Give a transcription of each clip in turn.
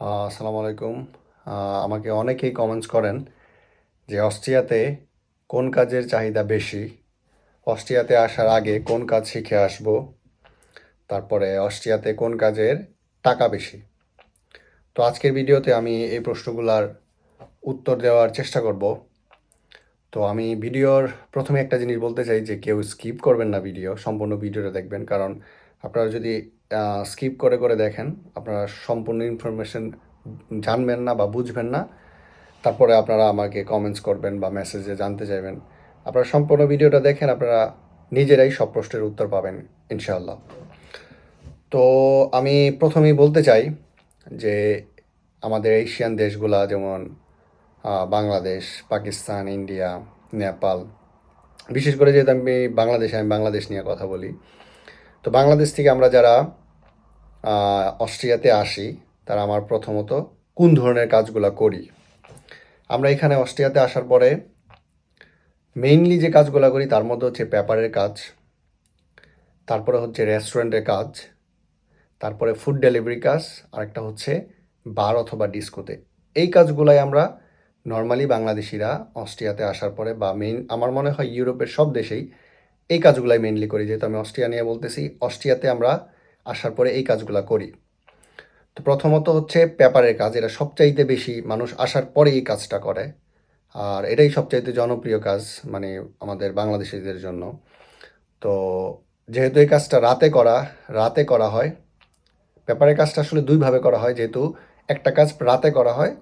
আসসালামু আলাইকুম আমাকে অনেকেই কমেন্টস করেন যে অস্ট্রিয়াতে কোন কাজের চাহিদা বেশি? অস্ট্রিয়াতে আসার আগে কোন কাজ শিখে আসব? তারপরে অস্ট্রিয়াতে কোন কাজের টাকা বেশি? তো আজকের ভিডিওতে আমি এই প্রশ্নগুলার উত্তর দেওয়ার চেষ্টা করব। তো আমি ভিডিওর প্রথমে একটা জিনিস বলতে চাই যে কেউ স্কিপ করবেন না ভিডিও, সম্পূর্ণ ভিডিওটা দেখবেন। কারণ আপনারা যদি স্কিপ করে করে দেখেন, আপনারা সম্পূর্ণ ইনফরমেশন জানবেন না বা বুঝবেন না, তারপরে আপনারা আমাকে কমেন্টস করবেন বা মেসেজে জানতে চাইবেন। আপনারা সম্পূর্ণ ভিডিওটা দেখেন, আপনারা নিজেরাই সব প্রশ্নের উত্তর পাবেন, ইনশাআল্লাহ। তো আমি প্রথমেই বলতে চাই যে, আমাদের এশিয়ান দেশগুলা যেমন বাংলাদেশ, পাকিস্তান, ইন্ডিয়া, নেপাল, বিশেষ করে যেহেতু আমি বাংলাদেশে, আমি বাংলাদেশ নিয়ে কথা বলি তো বাংলাদেশ থেকে আমরা যারা অস্ট্রিয়াতে আসি, তারা আমার প্রথমত কোন ধরনের কাজগুলো করি? আমরা এখানে অস্ট্রিয়াতে আসার পরে মেইনলি যে কাজগুলো করি, তার মধ্যে হচ্ছে পেপারের কাজ, তারপরে হচ্ছে রেস্টুরেন্টের কাজ, তারপরে ফুড ডেলিভারি কাজ, আরেকটা হচ্ছে বার অথবা ডিস্কোতে। এই কাজগুলাই আমরা নর্মালি বাংলাদেশিরা অস্ট্রিয়াতে আসার পরে বা মেইন আমার মনে হয় ইউরোপের সব দেশেই এই কাজগুলাই মেনলি করি, যেহেতু আমি অস্ট্রিয়া নিয়ে বলতেছি। অস্ট্রিয়াতে আমরা আসার পরে এই কাজগুলো করি। তো প্রথমত হচ্ছে পেপারের কাজ, এটা সবচাইতে বেশি মানুষ আসার পরে এই কাজটা করে। আর এটাই সবচাইতে জনপ্রিয় কাজ মানে আমাদের বাংলাদেশিদের জন্য। তো যেহেতু এই কাজটা রাতে করা রাতে করা হয়, পেপারের কাজটা আসলে দুইভাবে করা হয়। যেহেতু একটা কাজ রাতে করা হয়,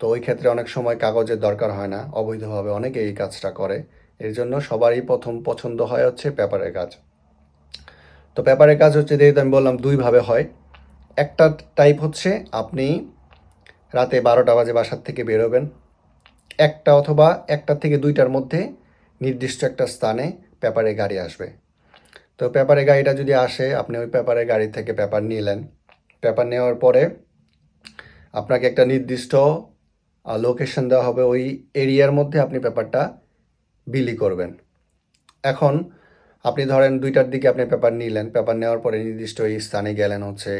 তো ওই ক্ষেত্রে অনেক সময় কাগজের দরকার হয় না। অবৈধভাবে অনেকে এই কাজটা করে। এর জন্য সবারই প্রথম পছন্দ হয় হচ্ছে পেপারের কাজ। তো পেপারের কাজ হচ্ছে যেহেতু আমি বললাম দুইভাবে হয়, একটা টাইপ হচ্ছে আপনি রাতে বারোটা বাজে বাসার থেকে বেরোবেন, একটা অথবা একটা থেকে দুইটার মধ্যে নির্দিষ্ট একটা স্থানে পেপারে গাড়ি আসবে। তো পেপারে গাড়িটা যদি আসে, আপনি ওই পেপারে গাড়ি থেকে পেপার নিলেন পেপার নেওয়ার পরে আপনাকে একটা নির্দিষ্ট লোকেশন দেওয়া হবে ওই এরিয়ার মধ্যে আপনি পেপারটা বিলি করবেন। এখন আপনি ধরেন দুইটার দিকে আপনি পেপার নিলেন, পেপার নেওয়ার পরে নির্দিষ্ট ওই স্থানে গেলেন হচ্ছে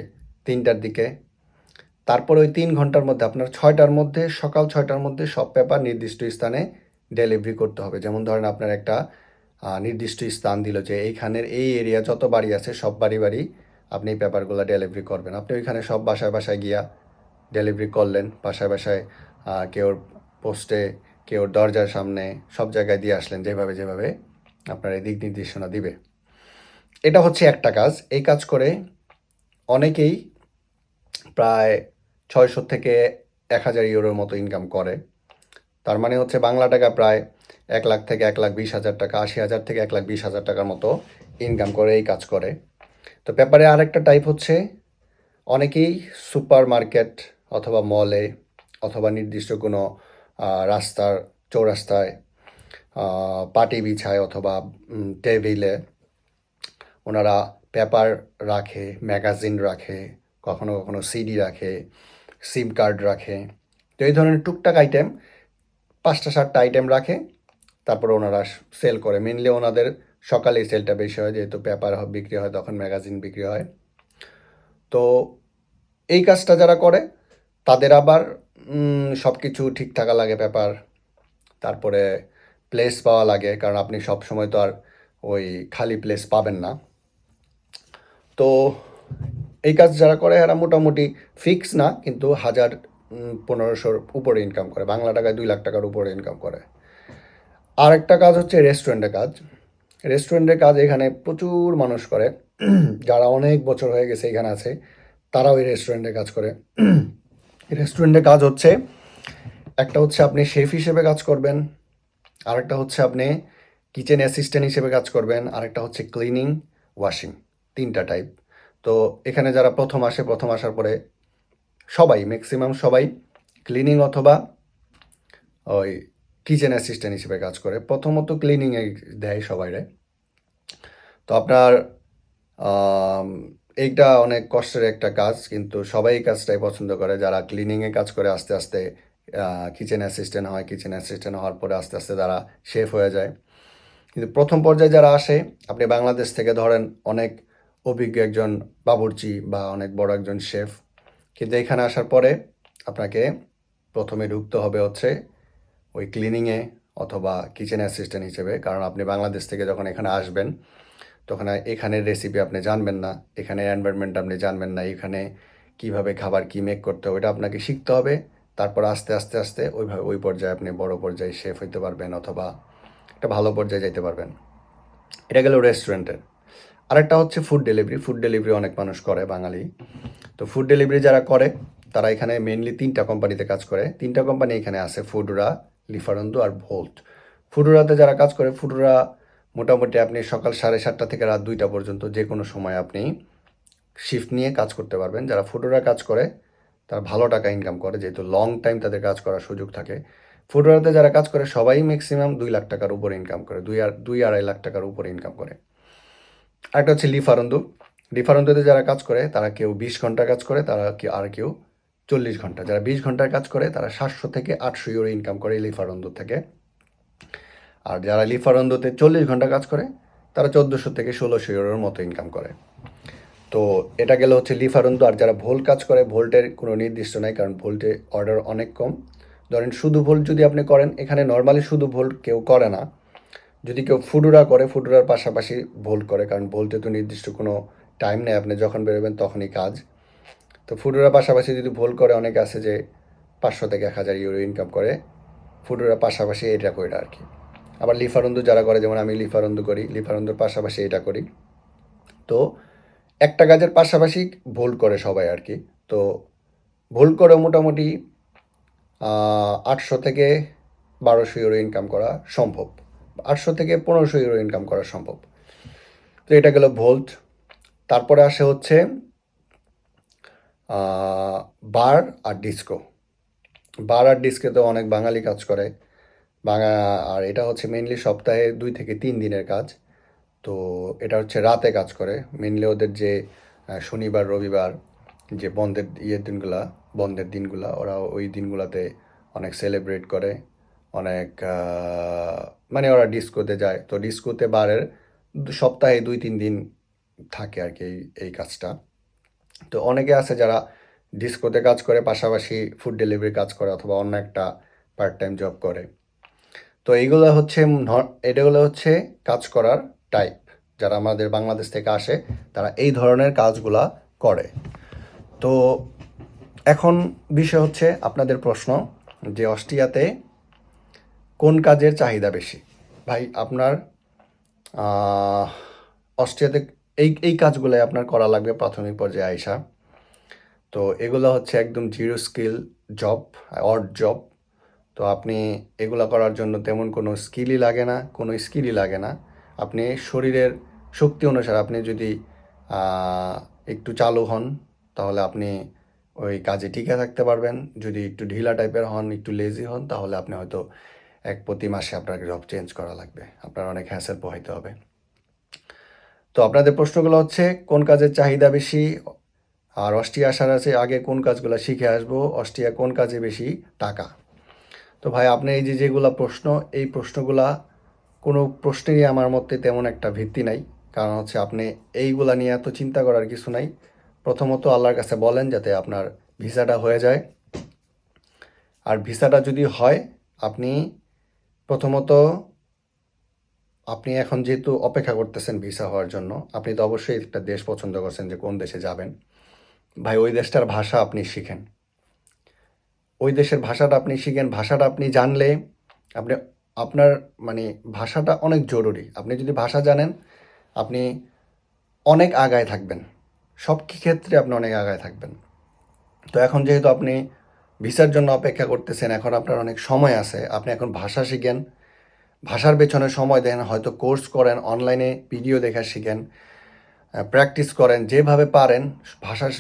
তিনটার দিকে। তারপর ওই তিন ঘণ্টার মধ্যে, আপনার ছয়টার মধ্যে, সকাল ছয়টার মধ্যে সব পেপার নির্দিষ্ট স্থানে ডেলিভারি করতে হবে। যেমন ধরেন আপনার একটা নির্দিষ্ট স্থান দিল যে এইখানের এই এরিয়া যত বাড়ি আছে সব বাড়ি বাড়ি আপনি এই পেপারগুলো ডেলিভারি করবেন। আপনি ওইখানে সব বাসায় বাসায় গিয়া ডেলিভারি করলেন। বাসায় বাসায় কেউর পোস্টে কেউর দরজার সামনে সব জায়গায় দিয়ে আসলেন যেভাবে যেভাবে আপনার এই দিক নির্দেশনা দিবে। এটা হচ্ছে একটা কাজ। এই কাজ করে অনেকেই প্রায় ছয়শো থেকে এক হাজার ইউরোর মতো ইনকাম করে। তার মানে হচ্ছে বাংলা টাকা প্রায় এক লাখ থেকে এক লাখ বিশ হাজার টাকা, আশি হাজার থেকে এক লাখ বিশ হাজার টাকার মতো ইনকাম করে এই কাজ করে। তো পেপারে আরেকটা টাইপ হচ্ছে অনেকেই সুপার মার্কেট অথবা মলে অথবা নির্দিষ্ট কোনো রাস্তার চৌরাস্তায় পাটি বিছায় অথবা টেবিলে ওনারা পেপার রাখে, ম্যাগাজিন রাখে, কখনো কখনো সিডি রাখে, সিম কার্ড রাখে। তো এই ধরনের টুকটাক আইটেম, পাঁচটা সাতটা আইটেম রাখে, তারপরে ওনারা সেল করে। মেনলি ওনাদের সকালেই সেলটা বেশি হয়, যেহেতু পেপার বিক্রি হয়, তখন ম্যাগাজিন বিক্রি হয়। তো এই কাজটা যারা করে, তাদের আবার সব কিছু ঠিক থাকা লাগে ব্যাপার। তারপরে প্লেস পাওয়া লাগে, কারণ আপনি সব সময় তো আর ওই খালি প্লেস পাবেন না। তো এই কাজ যারা করে এরা মোটামুটি ফিক্স না, কিন্তু হাজার পনেরোশোর উপরে ইনকাম করে। বাংলা টাকায় দুই লাখ টাকার উপরে ইনকাম করে। আর একটা কাজ হচ্ছে রেস্টুরেন্টের কাজ। রেস্টুরেন্টের কাজ এখানে প্রচুর মানুষ করে। যারা অনেক বছর হয়ে গেছে এখানে আছে, তারাও এই রেস্টুরেন্টে কাজ করে। রেস্টুরেন্টে কাজ হচ্ছে। একটা হচ্ছে আপনি শেফ হিসেবে কাজ করবেন, আরেকটা হচ্ছে আপনি কিচেন অ্যাসিস্ট্যান্ট হিসেবে কাজ করবেন, আরেকটা হচ্ছে ক্লিনিং ওয়াশিং তিনটা টাইপ তো এখানে যারা প্রথম আসে, প্রথম আসার পরে সবাই ম্যাক্সিমাম সবাই ক্লিনিং অথবা ওই কিচেন অ্যাসিস্ট্যান্ট হিসেবে কাজ করে। প্রথমত ক্লিনিংয়ে দেয় সবাইরে। তো আপনার এইটা অনেক কষ্টের একটা কাজ, কিন্তু সবাই এই কাজটাই পছন্দ করে। যারা ক্লিনিংয়ে কাজ করে আস্তে আস্তে কিচেন অ্যাসিস্ট্যান্ট হয় কিচেন অ্যাসিস্ট্যান্ট হওয়ার পরে আস্তে আস্তে তারা শেফ হয়ে যায়। কিন্তু প্রথম পর্যায়ে যারা আসে, আপনি বাংলাদেশ থেকে ধরেন অনেক অভিজ্ঞ একজন বাবুর্চি বা অনেক বড় একজন শেফ কিন্তু এখানে আসার পরে আপনাকে প্রথমে ঢুকতে হবে হচ্ছে ওই ক্লিনিংয়ে অথবা কিচেন অ্যাসিস্ট্যান্ট হিসেবে। কারণ আপনি বাংলাদেশ থেকে যখন এখানে আসবেন তখন এখানের রেসিপি আপনি জানবেন না, এখানে এনভায়রনমেন্ট আপনি জানবেন না, এখানে কীভাবে খাবার কী মেক করতে হবে ওটা আপনাকে শিখতে হবে। তারপর আস্তে আস্তে আস্তে ওইভাবে, ওই পর্যায়ে আপনি বড় পর্যায়ে শেফ হইতে পারবেন অথবা একটা ভালো পর্যায়ে যাইতে পারবেন। এটা গেল রেস্টুরেন্টের আরেকটা হচ্ছে ফুড ডেলিভারি ফুড ডেলিভারি অনেক মানুষ করে, বাঙালি। তো ফুড ডেলিভারি যারা করে, তারা এখানে মেনলি তিনটা কোম্পানিতে কাজ করে। তিনটা কোম্পানি এখানে আছে ফুডুরা লিফারন্দু আর ভোল্ট ফুডুরাতে যারা কাজ করে ফুডুরা মোটামুটি আপনি সকাল সাড়ে সাতটা থেকে রাত দুইটা পর্যন্ত যে কোনো সময় আপনি শিফট নিয়ে কাজ করতে পারবেন। যারা ফুডুরা কাজ করে, তারা ভালো টাকা ইনকাম করে, যেহেতু লং টাইম তাদের কাজ করার সুযোগ থাকে। ফুডওয়ারতে যারা কাজ করে, সবাই ম্যাক্সিমাম দুই লাখ টাকার উপরে ইনকাম করে, দুই আর, দুই আড়াই লাখ টাকার উপরে ইনকাম করে। একটা হচ্ছে লিফারন্দু লিফারন্দুতে যারা কাজ করে, তারা কেউ বিশ ঘণ্টা কাজ করে, তারা কেউ আর কেউ চল্লিশ ঘণ্টা। যারা বিশ ঘণ্টার কাজ করে, তারা সাতশো থেকে আটশো ইউরো ইনকাম করে লিফারন্দু থেকে। আর যারা লিফারন্দুতে চল্লিশ ঘণ্টা কাজ করে, তারা চোদ্দোশো থেকে ষোলোশো ইউরোর মতো ইনকাম করে। তো এটা গেলে হচ্ছে লিফারন্দু, আর যারা ভোল কাজ করে, ভোল্টের কোনো নির্দিষ্ট নাই, কারণ ভোল্টে অর্ডার অনেক কম। ধরেন শুধু ভোল্ট যদি আপনি করেন, এখানে নর্মালি শুধু ভোল্ট কেউ করে না। যদি কেউ ফুডুরা করে, ফুডুরার পাশাপাশি ভোল্ট করে, কারণ ভোল্টে তো নির্দিষ্ট কোনো টাইম নেই, আপনি যখন বেরোবেন তখনই কাজ। তো ফুডুরার পাশাপাশি যদি ভোল্ট করে, অনেকে আছে যে পাঁচশো থেকে এক হাজার ইউরো ইনকাম করে ফুডুরার পাশাপাশি এটা করে আর কি। আবার লিফারন্দু যারা করে, যেমন আমি লিফারন্দু করি, লিফারন্দুর পাশাপাশি এটা করি। তো একটা কাজের পাশাপাশি ভুল করে সবাই আর কি। তো ভুল করে মোটামুটি আটশো থেকে বারোশো ইউরো ইনকাম করা সম্ভব। আটশো থেকে পনেরোশো ইউরো ইনকাম করা সম্ভব। তো এটা গেল ভোল্ট। তারপরে আসে হচ্ছে বার আর ডিস্কো। বার আর ডিস্কে তো অনেক বাঙালি কাজ করে। বাঙা আর এটা হচ্ছে মেনলি সপ্তাহে দুই থেকে তিন দিনের কাজ। তো এটা হচ্ছে রাতে কাজ করে। মেনলি ওদের যে শনিবার, রবিবার যে বন্ধের ইয়ের দিনগুলা, বন্ধের দিনগুলা, ওরা ওই দিনগুলাতে অনেক সেলিব্রেট করে। অনেক মানে ওরা ডিস্কোতে যায়। তো ডিস্কোতে বারের সপ্তাহে দুই তিন দিন থাকে আর কি এই কাজটা। তো অনেকে আছে যারা ডিস্কোতে কাজ করে, পাশাপাশি ফুড ডেলিভারি কাজ করে, অথবা অন্য একটা পার্ট টাইম জব করে। তো এইগুলো হচ্ছে এটাগুলো হচ্ছে কাজ করার টাইপ যারা আমাদের বাংলাদেশ থেকে আসে, তারা এই ধরনের কাজগুলা করে। তো এখন বিষয় হচ্ছে আপনাদের প্রশ্ন যে অস্ট্রিয়াতে কোন কাজের চাহিদা বেশি? ভাই, আপনার অস্ট্রিয়াতে এই এই কাজগুলোই আপনার করা লাগবে প্রাথমিক পর্যায়ে আইসা। তো এগুলো হচ্ছে একদম zero skill job, odd job তো আপনি এগুলো করার জন্য তেমন কোনো স্কিলই লাগে না, কোনো স্কিলই লাগে না। আপনি শরীরের শক্তি অনুসারে আপনি যদি একটু চালু হন, তাহলে আপনি ওই কাজে টিকে থাকতে পারবেন। যদি একটু ঢিলা টাইপের হন, একটু লেজি হন, তাহলে আপনি হয়তো এক প্রতি মাসে আপনাকে জব চেঞ্জ করা লাগবে। আপনার অনেক হ্যাসেল পোহাইতে হবে। তো আপনাদের প্রশ্নগুলো হচ্ছে, কোন কাজের চাহিদা বেশি? আর অস্ট্রিয়া আসার আছে, আগে কোন কাজগুলো শিখে আসব? অস্ট্রিয়া কোন কাজে বেশি টাকা? তো ভাই, আপনি এই যে যেগুলা প্রশ্ন, এই প্রশ্নগুলা কোনো প্রশ্নেরই আমার মধ্যে তেমন একটা ভিত্তি নাই। কারণ হচ্ছে আপনি এইগুলা নিয়ে এত চিন্তা করার কিছু নাই। প্রথমত আল্লাহর কাছে বলেন যাতে আপনার ভিসাটা হয়ে যায়। আর ভিসাটা যদি হয়, আপনি প্রথমত আপনি এখন যেহেতু অপেক্ষা করতেছেন ভিসা হওয়ার জন্য, আপনি তো অবশ্যই একটা দেশ পছন্দ করছেন যে কোন দেশে যাবেন। ভাই, ওই দেশটার ভাষা আপনি শিখেন। ওই দেশের ভাষাটা আপনি শিখেন, ভাষাটা আপনি জানলে আপনি, আপনার মানে ভাষাটা অনেক জরুরি। আপনি যদি ভাষা জানেন, আপনি অনেক আগায় থাকবেন। সব ক্ষেত্রে আপনি অনেক আগায় থাকবেন? তো এখন যেহেতু আপনি ভিসার জন্য অপেক্ষা করতেছেন, এখন আপনার অনেক সময় আছে, আপনি এখন ভাষা শিখেন, ভাষার পেছনে সময় দেন, হয়তো কোর্স করেন, অনলাইনে ভিডিও দেখা শিখেন প্র্যাকটিস করেন, যেভাবে পারেন ভাষার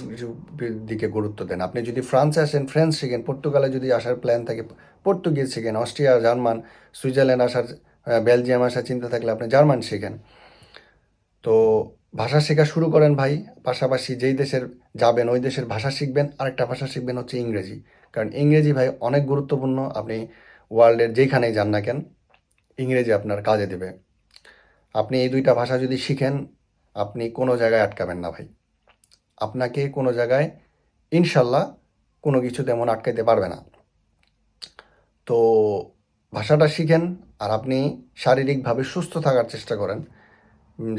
দিকে গুরুত্ব দেন। আপনি যদি ফ্রান্সে আসেন, ফ্রেঞ্চ শিখেন, পর্তুগালে যদি আসার প্ল্যান থাকে, পর্তুগিজ শিখেন, অস্ট্রিয়া, জার্মান, সুইজারল্যান্ড আসার বেলজিয়াম আসার চিন্তা থাকলে আপনি জার্মান শিখেন। তো ভাষা শেখা শুরু করেন ভাই, পাশাপাশি যেই দেশের যাবেন, ওই দেশের ভাষা শিখবেন, আরেকটা ভাষা শিখবেন হচ্ছে ইংরেজি। কারণ ইংরেজি ভাই অনেক গুরুত্বপূর্ণ, আপনি ওয়ার্ল্ডের যেখানেই যান না কেন, ইংরেজি আপনার কাজে দেবে। আপনি এই দুইটা ভাষা যদি শিখেন আপনি কোনো জায়গায় আটকাবেন না ভাই। আপনাকে কোনো জায়গায়, ইনশাল্লাহ কোনো কিছু তেমন আটকাইতে পারবে না। তো ভাষাটা শিখেন আর আপনি শারীরিকভাবে সুস্থ থাকার চেষ্টা করেন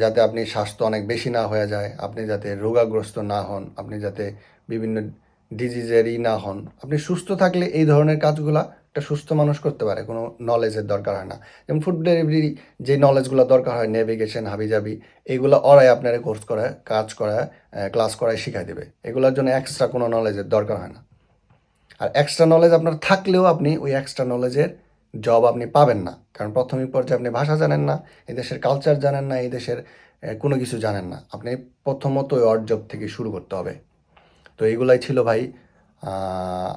যাতে আপনি স্বাস্থ্য অনেক বেশি না হয়ে যায়, আপনি যাতে রোগাগ্রস্ত না হন, আপনি যাতে বিভিন্ন ডিজিজেরই না হন। আপনি সুস্থ থাকলে এই ধরনের কাজগুলা একটা সুস্থ মানুষ করতে পারে, কোনো নলেজের দরকার হয় না। যেমন ফুড ডেলিভারি যে নলেজগুলো দরকার হয় নেভিগেশন হাবিজাবি, এগুলো ওরাই আপনারা কোর্স করায়, কাজ করায় ক্লাস করায় শিখাই দেবে। এগুলোর জন্য এক্সট্রা কোনো নলেজের দরকার হয় না। আর এক্সট্রা নলেজ আপনার থাকলেও আপনি ওই এক্সট্রা নলেজের জব আপনি পাবেন না। কারণ প্রাথমিক পর্যায়ে আপনি ভাষা জানেন না, এই দেশের কালচার জানেন না, এই দেশের কোনো কিছু জানেন না। আপনি প্রথমত ওই জব থেকে শুরু করতে হবে। তো এইগুলাই ছিল ভাই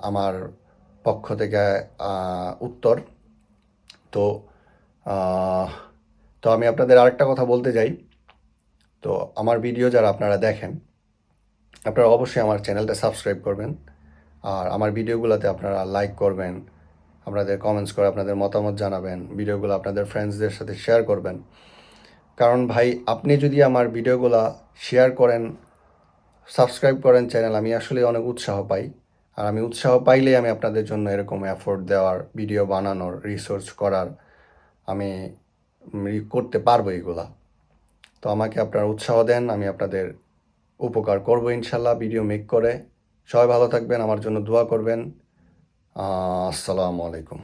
আমার পক্ষ থেকে উত্তর। তো তো আমি আপনাদের আরেকটা কথা বলতে যাই তো আমার ভিডিও যারা আপনারা দেখেন, আপনারা অবশ্যই আমার চ্যানেলটা সাবস্ক্রাইব করবেন। আর আমার ভিডিওগুলোতে আপনারা লাইক করবেন, আপনাদের কমেন্টস করে আপনাদের মতামত জানাবেন, ভিডিওগুলো আপনাদের ফ্রেন্ডসদের সাথে শেয়ার করবেন। কারণ ভাই, আপনি যদি আমার ভিডিওগুলো শেয়ার করেন সাবস্ক্রাইব করেন চ্যানেল, আমি আসলে অনেক উৎসাহ পাই। আর আমি উৎসাহ পাইলেই আমি আপনাদের জন্য এরকম অ্যাফোর্ড দেওয়ার ভিডিও বানানোর রিসার্চ করার আমি করতে পারব এগুলা। তো আমাকে আপনারা উৎসাহ দেন, আমি আপনাদের উপকার করব ইনশাল্লাহ ভিডিও মেক করে। সবাই ভালো থাকবেন, আমার জন্য দোয়া করবেন। আসসালামু আলাইকুম।